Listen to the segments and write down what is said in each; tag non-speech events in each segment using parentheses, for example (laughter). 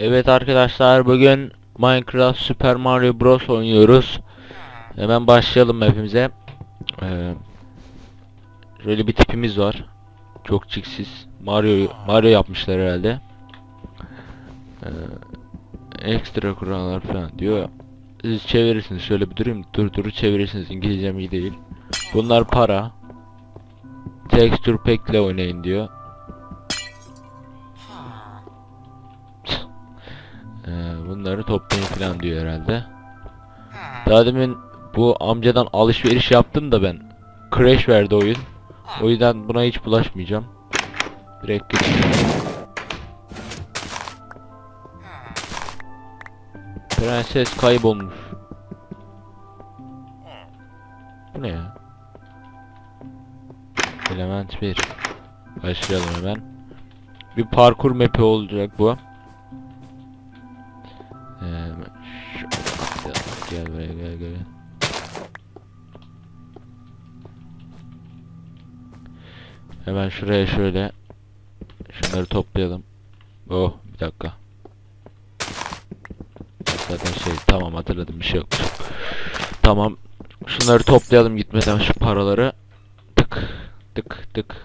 Evet arkadaşlar bugün Minecraft Super Mario Bros oynuyoruz. Hemen başlayalım hepimize. Ee, şöyle bir tipimiz var. Çok çiksiz. Mario Mario yapmışlar herhalde. Ee, ekstra kurallar falan diyor. Siz çevirirsiniz. Şöyle bir durayım. Dur duru çevirirsiniz. İngilizcem iyi değil. Bunlar para. Texture pack oynayın diyor. Toplayın falan diyor herhalde. Daha demin bu amcadan alışveriş yaptım da ben. Crash verdi oyun. O yüzden buna hiç bulaşmayacağım. Direkt geçeceğim. Prenses kaybolmuş. Bu ne ya? Element 1. Başlayalım hemen. Bir parkur map'i olacak bu. Gel buraya gel gel. Hemen şuraya şöyle şunları toplayalım. Oh bir dakika. Zaten şey tamam hatırladım bir şey yok. Tamam. Şunları toplayalım gitmeden şu paraları. Tık tık tık.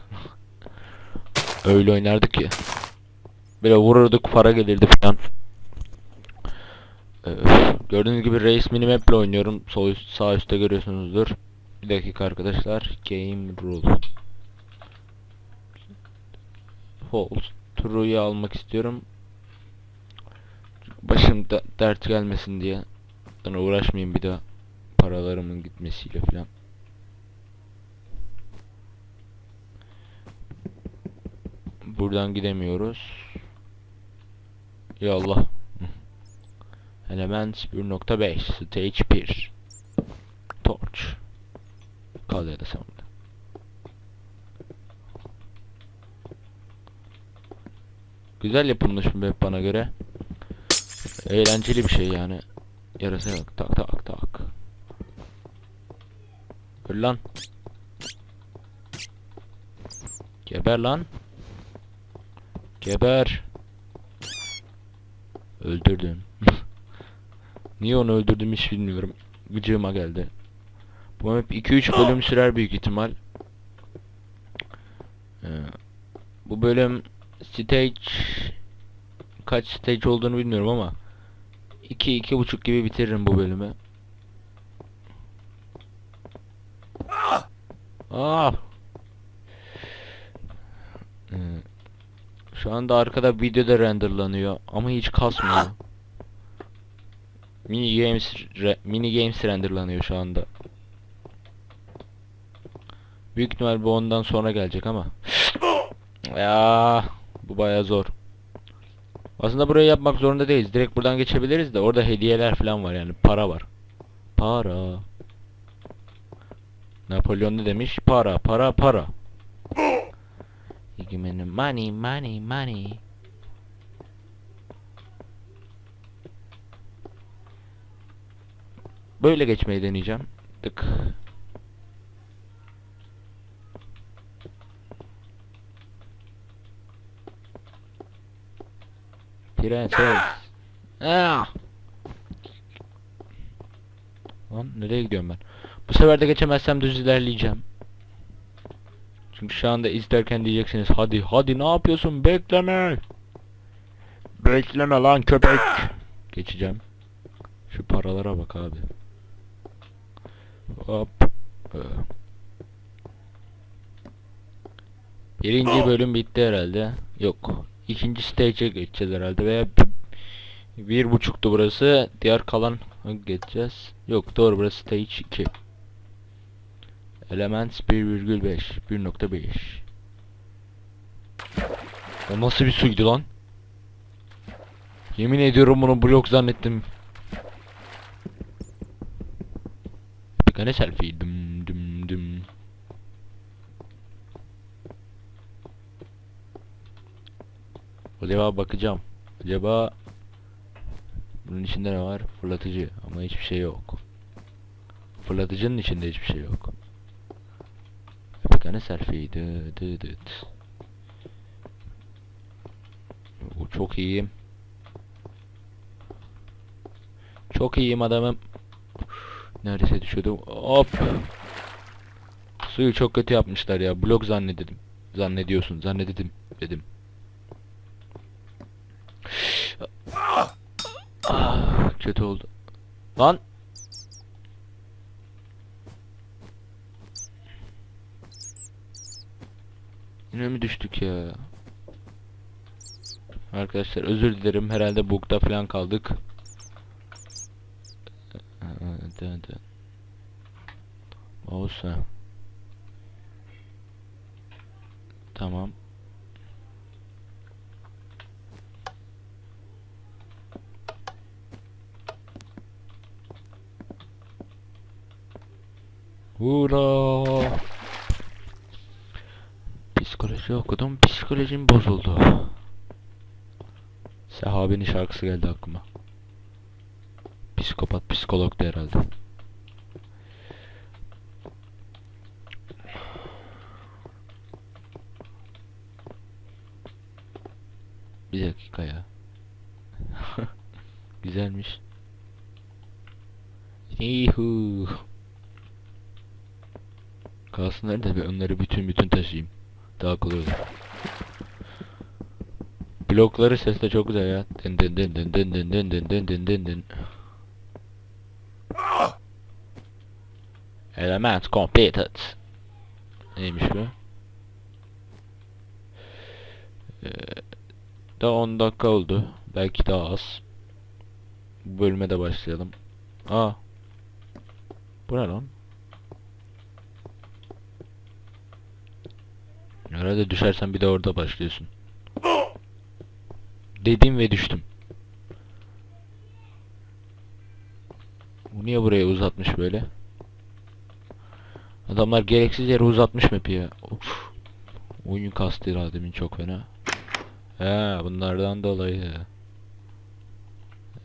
Öyle oynardık ya. Böyle vururduk para gelirdi falan. Gördüğünüz gibi Race Minimap ile oynuyorum. Sol üst, sağ üstte görüyorsunuzdur. Bir dakika arkadaşlar. Game Rule. False. True'yu almak istiyorum. Başım da dert gelmesin diye. Sonra uğraşmayayım bir daha. Paralarımın gitmesiyle falan. Buradan gidemiyoruz. Ya Allah. Element 1.5 Stage 1 Torch Kal da sen. Güzel yapılmış bir map bana göre. Eğlenceli bir şey yani. Yarasa bak tak tak tak. Öl lan. Geber lan. Geber. Öldürdün. Niye onu öldürdüm hiç bilmiyorum. Gıcığıma geldi. Bu map 2-3 bölüm sürer büyük ihtimal. Ee, bu bölüm stage kaç stage olduğunu bilmiyorum ama 2 iki, buçuk gibi bitiririm bu bölümü. Aa! Ee, şu anda arkada video da renderlanıyor ama hiç kasmıyor. Mini games mini games renderlanıyor şu anda. Büyük ihtimal bu ondan sonra gelecek ama. ya bu baya zor. Aslında burayı yapmak zorunda değiliz. Direkt buradan geçebiliriz de orada hediyeler falan var yani para var. Para. Napolyon ne demiş? Para, para, para. Give money, money, money. Böyle geçmeyi deneyeceğim. Tık. Prenses. Ah! Lan nereye gidiyorum ben? Bu sefer de geçemezsem düz ilerleyeceğim. Çünkü şu anda izlerken diyeceksiniz hadi hadi ne yapıyorsun bekleme. Bekleme lan köpek. Geçeceğim. Şu paralara bak abi. Hop. Ee. Birinci bölüm bitti herhalde. Yok. İkinci stage'e geçeceğiz herhalde veya bir, bir buçuktu burası. Diğer kalan geçeceğiz. Yok doğru burası stage 2. Elements 1,5 1.5 O nasıl bir suydu lan? Yemin ediyorum bunu blok zannettim. Tane selfie dım dım dım. Acaba bakacağım. Acaba bunun içinde ne var? Fırlatıcı ama hiçbir şey yok. Fırlatıcının içinde hiçbir şey yok. Tane selfie. Dı dı dıt. Bu çok iyi. Çok iyiyim adamım. Neredeyse düşüyordum. Hop. Suyu çok kötü yapmışlar ya. Blok zannedildim. Zannediyorsun. Zannededim dedim. Ah, kötü oldu. Lan. Yine mi düştük ya? Arkadaşlar özür dilerim. Herhalde bug'da falan kaldık. Dön dön. Olsa. Tamam. Hurra! Psikoloji okudum, psikolojim bozuldu. Sahabenin şarkısı geldi aklıma. Psikopat, psikologdu herhalde. Bir dakika ya. Güzelmiş. Yuhu. Kalsınlar da ben onları bütün bütün taşıyayım. Daha kolay olur. Blokları ses de çok güzel ya. Din din din din din din din din din din din Element completed. Neymiş bu? Ee, daha 10 dakika oldu. Belki daha az. Bu bölüme de başlayalım. Aa. Bu ne lan? Herhalde düşersen bir de orada başlıyorsun. Dedim ve düştüm. Bu niye buraya uzatmış böyle? Adamlar gereksiz yere uzatmış map'i ya. Oyun kastı irademin çok fena. He bunlardan dolayı.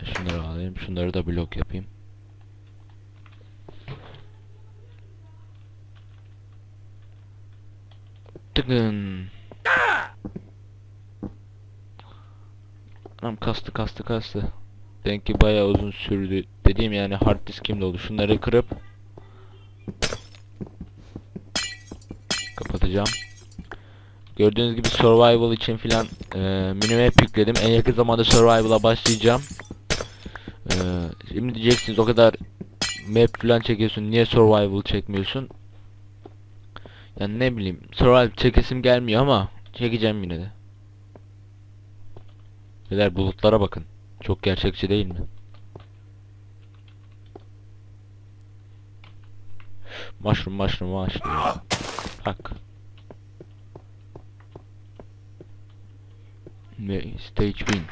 Şunları alayım. Şunları da blok yapayım. Tıkın. Anam kastı kastı kastı. Demek ki bayağı uzun sürdü. Dediğim yani hard diskim dolu. Şunları kırıp kapatacağım. Gördüğünüz gibi survival için filan e, minimap yükledim. En yakın zamanda survival'a başlayacağım. E, şimdi diyeceksiniz o kadar map filan çekiyorsun. Niye survival çekmiyorsun? Yani ne bileyim survival çekesim gelmiyor ama çekeceğim yine de. Beyler bulutlara bakın. Çok gerçekçi değil mi? Mushroom mushroom mushroom. Bak. Ve stage win.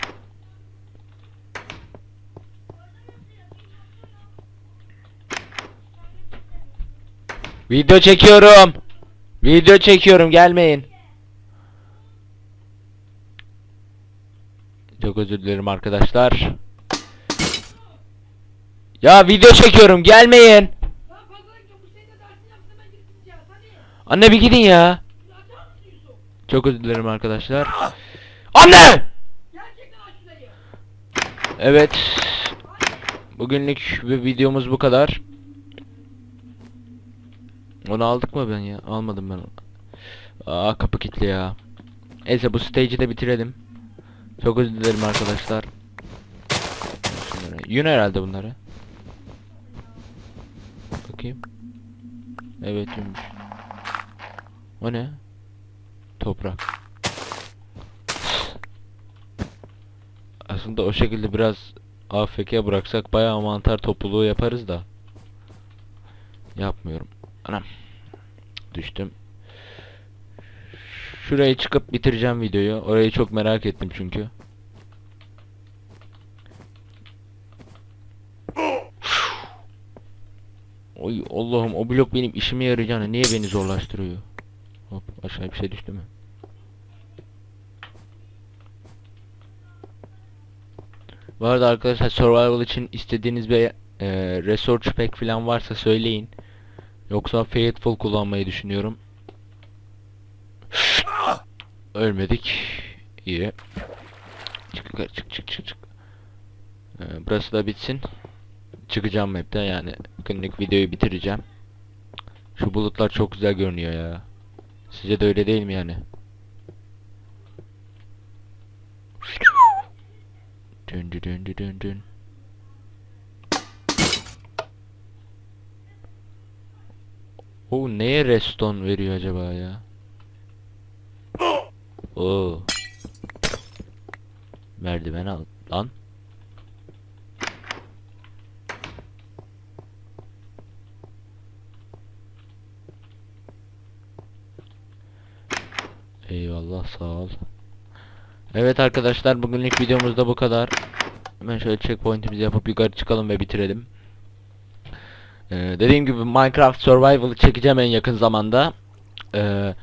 Video çekiyorum. Video çekiyorum gelmeyin. Çok özür dilerim arkadaşlar. Ya video çekiyorum gelmeyin. Anne bir gidin ya. Çok özür dilerim arkadaşlar. Anne! Evet. Bugünlük bir videomuz bu kadar. Onu aldık mı ben ya? Almadım ben onu. Aa kapı kilitli ya. Neyse bu stage'i de bitirelim. Çok özür dilerim arkadaşlar. Şunları. Yün herhalde bunları. Bakayım. Evet yünmüş. O ne? Toprak. Aslında o şekilde biraz AFK bıraksak bayağı mantar topluluğu yaparız da. Yapmıyorum. Anam. Düştüm. Şuraya çıkıp bitireceğim videoyu. Orayı çok merak ettim çünkü. Oy Allah'ım o blok benim işime yarayacağını niye beni zorlaştırıyor? Hop aşağı bir şey düştü mü? Bu arada arkadaşlar survival için istediğiniz bir e, research pack falan varsa söyleyin. Yoksa Faithful kullanmayı düşünüyorum. Ölmedik. İyi. Çık çık çık çık çık. Ee, burası da bitsin. çıkacağım map'ten yani günlük videoyu bitireceğim. Şu bulutlar çok güzel görünüyor ya. Sizce de öyle değil mi yani? Dün dün dün dün dün dün. O neye reston veriyor acaba ya? (gasps) Oo. Merdiven al lan. Eyvallah sağ ol. Evet arkadaşlar bugünlük videomuz da bu kadar. Hemen şöyle checkpoint'imizi yapıp yukarı çıkalım ve bitirelim. Ee, dediğim gibi Minecraft Survival'ı çekeceğim en yakın zamanda. Ee,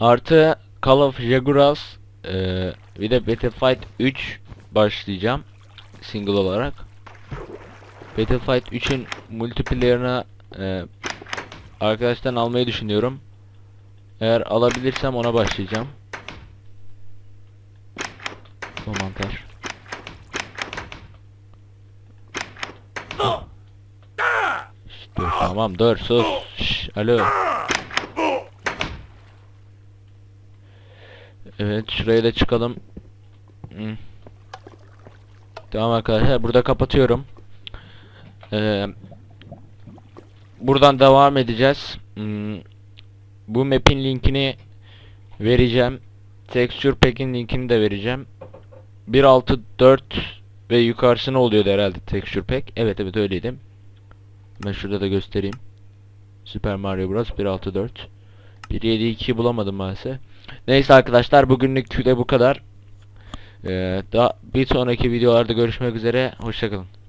artı Call of Jaguars ee, bir de Battlefield 3 başlayacağım single olarak. Battlefield 3'ün multiplayer'ına ee, arkadaştan almayı düşünüyorum. Eğer alabilirsem ona başlayacağım. Bu mantar. Dur tamam dur sus. Şş, alo. Evet şuraya da çıkalım. Hmm. Tamam arkadaşlar burada kapatıyorum. Ee, buradan devam edeceğiz. Bu map'in linkini vereceğim. Texture Pack'in linkini de vereceğim. 1.6.4 ve yukarısına oluyordu herhalde Texture Pack. Evet evet öyleydi. Ben şurada da göstereyim. Super Mario Bros 1.6.4 1.7.2 bulamadım maalesef. Neyse arkadaşlar bugünlük de bu kadar. Ee, daha bir sonraki videolarda görüşmek üzere. Hoşçakalın.